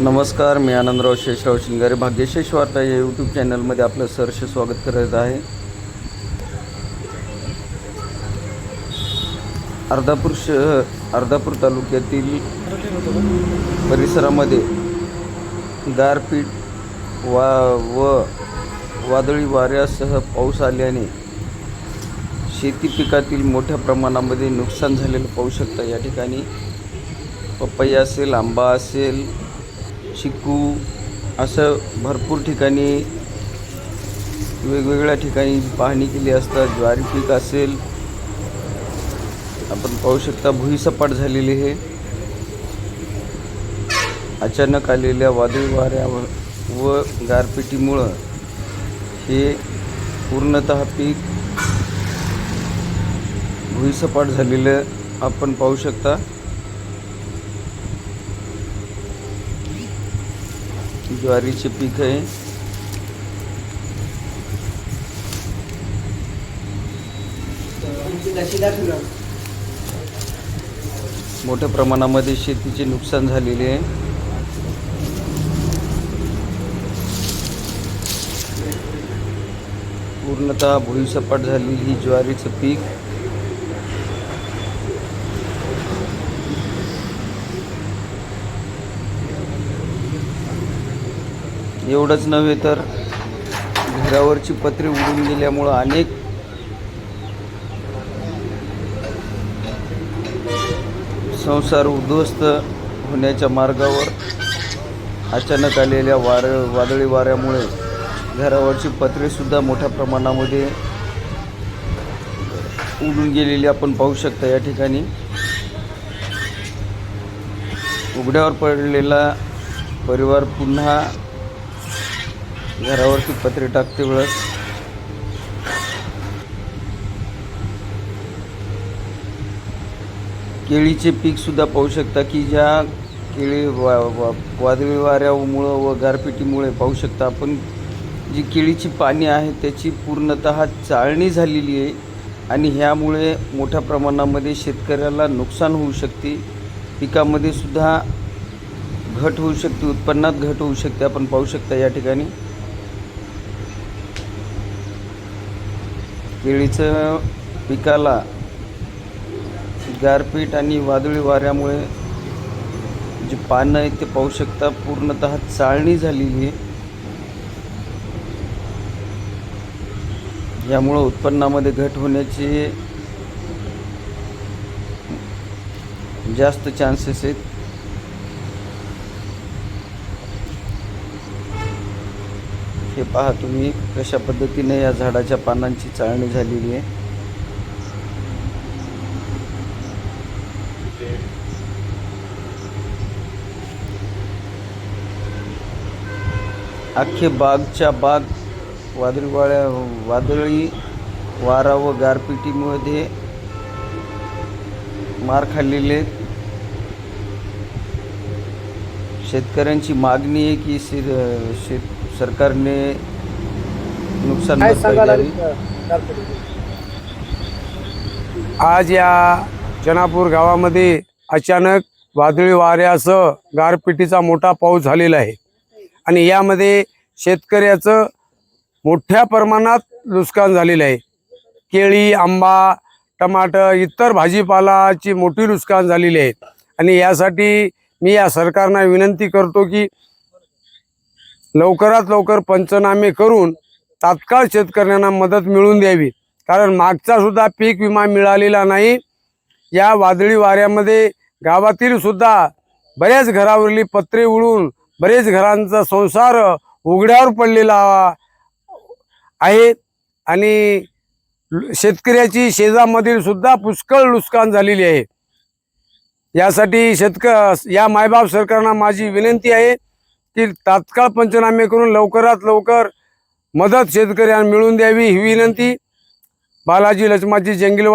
नमस्कार मी आनंदराव शेषराव शिंगारे. भाग्यशेष वार्ता या यूट्यूब चॅनलमध्ये आपलं सहर्ष स्वागत करत आहे. अर्धापूर शहर अर्धापूर तालुक्यातील परिसरामध्ये गारपीट वा व वादळी वाऱ्यासह पाऊस आल्याने शेती पिकातील मोठ्या प्रमाणामध्ये नुकसान झालेलं पाहू शकता. या ठिकाणी पपई असेल आंबा असेल चिकू असं भरपूर ठिकाणी वेगवेगळ्या ठिकाणी पाहणी केली असता ज्वारी पीक असेल आपण पाहू शकता भुईसपाट झालेली हे अचानक आलेल्या वादळी वाऱ्यावर व- व गारपिटीमुळं हे पूर्णत पीक भुईसपाट झालेलं आपण पाहू शकता. ज्वारीचे पीक आहे. मोठ्या प्रमाणामध्ये शेतीचे नुकसान झालेले आहे. पूर्णतः भुईसपाट झाली ही ज्वारीचं पीक. एवढंच नव्हे तर घरावरची पत्रे उडून गेल्यामुळं अनेक संसार उद्ध्वस्त होण्याच्या मार्गावर अचानक आलेल्या वार वादळी वाऱ्यामुळे घरावरची पत्रेसुद्धा मोठ्या प्रमाणामध्ये उडून गेलेली आपण पाहू शकता. या ठिकाणी उघड्यावर पडलेला परिवार पुन्हा घरावरती पत्रे टाकते वेळेस. केळीचे पीकसुद्धा पाहू शकता की ज्या केळी वा वा वादळी वाऱ्यामुळं व गारपिटीमुळे पाहू शकता आपण. जी केळीची पाने आहेत त्याची पूर्णतः चाळणी झालेली आहे आणि ह्यामुळे मोठ्या प्रमाणामध्ये शेतकऱ्याला नुकसान होऊ शकते. पिकामध्ये सुद्धा घट होऊ शकते उत्पन्नात घट होऊ शकते आपण पाहू शकता या ठिकाणी. केळीचं पिकाला गारपीट आणि वादळी वाऱ्यामुळे जी पानं आहेत ते पाहू शकता पूर्णतः चाळणी झालेली आहे. यामुळं उत्पन्नामध्ये घट होण्याचे जास्त चान्सेस आहेत. हे पहा तुम्ही कशा पद्धतीने या झाडाच्या पानांची चाळणी झालेली आहे? अख्खी बागच्या बाग वादळीवाळ्या वादळी वारा व गारपिटीमध्ये मार खाल्लेले शेतकऱ्यांची मागणी आहे की शेत सरकारने नुकसान काय भरपाई सांगाल द्यावी. आज या चनापूर गावामध्ये अचानक वादळी वाऱ्यासह गारपिटीचा मोठा पाऊस झालेला आहे. आणि यामध्ये शेतकऱ्याचं मोठ्या प्रमाणात नुकसान झालेलं आहे. केळी आंबा टमाटर इतर भाजीपालाची मोठी नुकसान झालेली आहे. आणि यासाठी मी या सरकारना विनंती करतो की लवकरात लवकर पंचनामे करून तात्काळ शेतकऱ्यांना मदत मिळवून द्यावी. कारण मागचा सुद्धा पीक विमा मिळालेला नाही. या वादळी वाऱ्यामध्ये गावातील सुद्धा बऱ्याच घरावरली पत्रे उडून बरेच घरांचा संसार उघड्यावर पडलेला आहे आणि शेतकऱ्याची शेजामधील सुद्धा पुष्कळ नुकसान झालेली आहे. यासाठी शेतक या मायबाप सरकारना माझी विनंती आहे. की तात्काळ पंचनामे करून लवकरात लवकर मदत शेतकऱ्यांना मिळवून द्यावी ही विनंती. बालाजी लक्ष्माजी जंगीलवा